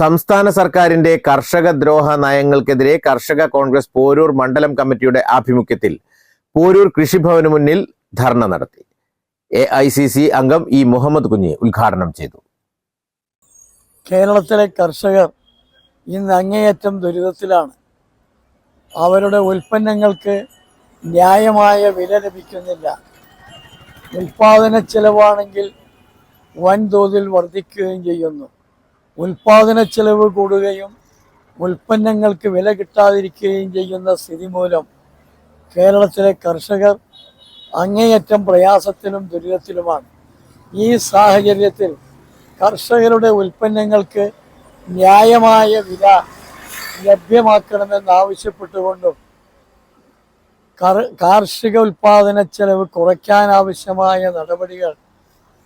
സംസ്ഥാന സർക്കാരിന്റെ കർഷക ദ്രോഹ നയങ്ങൾക്കെതിരെ കർഷക കോൺഗ്രസ് പോരൂർ മണ്ഡലം കമ്മിറ്റിയുടെ ആഭിമുഖ്യത്തിൽ പോരൂർ കൃഷിഭവന് മുന്നിൽ ധർണ നടത്തി. എ ഐ സി സി അംഗം ഇ മുഹമ്മദ് കുഞ്ഞി ഉദ്ഘാടനം ചെയ്തു. കേരളത്തിലെ കർഷകർ ഇന്ന് അങ്ങേയറ്റം ദുരിതത്തിലാണ്. അവരുടെ ഉൽപ്പന്നങ്ങൾക്ക് ന്യായമായ വില ലഭിക്കുന്നില്ല. ഉൽപാദന ചെലവാണെങ്കിൽ വൻതോതിൽ വർദ്ധിക്കുകയും ചെയ്യുന്നു. ഉൽപാദന ചെലവ് കൂടുകയും ഉൽപ്പന്നങ്ങൾക്ക് വില കിട്ടാതിരിക്കുകയും ചെയ്യുന്ന സ്ഥിതി മൂലം കേരളത്തിലെ കർഷകർ അങ്ങേയറ്റം പ്രയാസത്തിലും ദുരിതത്തിലുമാണ്. ഈ സാഹചര്യത്തിൽ കർഷകരുടെ ഉൽപ്പന്നങ്ങൾക്ക് ന്യായമായ വില ലഭ്യമാക്കണമെന്നാവശ്യപ്പെട്ടുകൊണ്ടും കർ- കാർഷിക ഉൽപാദന ചെലവ് കുറയ്ക്കാനാവശ്യമായ നടപടികൾ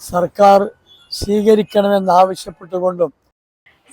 സർക്കാർ സ്വീകരിക്കണമെന്നാവശ്യപ്പെട്ടുകൊണ്ടും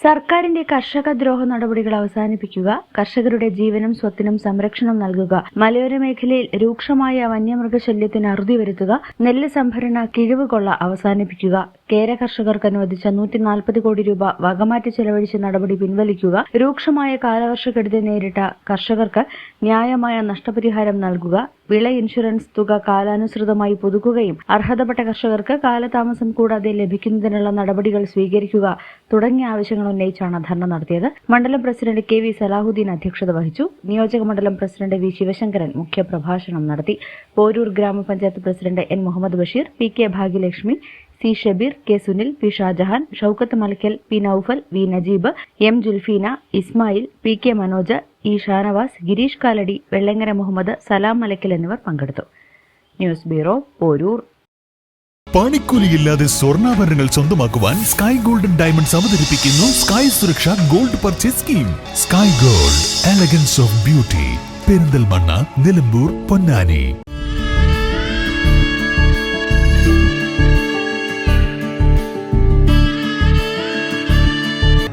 സർക്കാരിന്റെ കർഷക ദ്രോഹ നടപടികൾ അവസാനിപ്പിക്കുക കർഷകരുടെ ജീവനും സ്വത്തിനും സംരക്ഷണം നൽകുക മലയോര മേഖലയിൽ രൂക്ഷമായ വന്യമൃഗശല്യത്തിന് അറുതി വരുത്തുക നെല്ല് സംഭരണ കിഴിവ് കൊള്ള അവസാനിപ്പിക്കുക. കേര കർഷകർക്ക് അനുവദിച്ച നൂറ്റി നാൽപ്പത് കോടി രൂപ വകമാറ്റി ചെലവഴിച്ച നടപടി പിൻവലിക്കുക രൂക്ഷമായ കാലവർഷക്കെടുതി നേരിട്ട കർഷകർക്ക് ന്യായമായ നഷ്ടപരിഹാരം നൽകുക വിള ഇൻഷുറൻസ് തുക കാലാനുസൃതമായി പുതുക്കുകയും അർഹതപ്പെട്ട കർഷകർക്ക് കാലതാമസം കൂടാതെ ലഭിക്കുന്നതിനുള്ള നടപടികൾ സ്വീകരിക്കുക തുടങ്ങിയ ആവശ്യങ്ങൾ ഉന്നയിച്ചാണ് ധർണ നടത്തിയത്. മണ്ഡലം പ്രസിഡന്റ് കെ വി സലാഹുദ്ദീൻ അധ്യക്ഷത വഹിച്ചു. നിയോജക മണ്ഡലം പ്രസിഡന്റ് വി ശിവശങ്കരൻ മുഖ്യപ്രഭാഷണം നടത്തി. പോരൂർ ഗ്രാമപഞ്ചായത്ത് president N Muhammad Basheer P K Bhagyalakshmi C Shabeer K Sunil P Shajahan Shoukath Malakkal P Noufal V Najeeb M Julfeena Ismail P K Manoj E Shanavas Girish Kalady Vellangara Muhammad Salam Malakkal എന്നിവർ പങ്കെടുത്തു. News bureau Poroor പണിക്കൂലിയില്ലാതെ സ്വർണാഭരണങ്ങൾ സ്വന്തമാക്കുവാൻ sky golden diamonds അവതരിപ്പിക്കുന്നു sky Suraksha gold purchase scheme. Sky gold elegance of beauty. Perinthalmanna Nilambur Ponnani.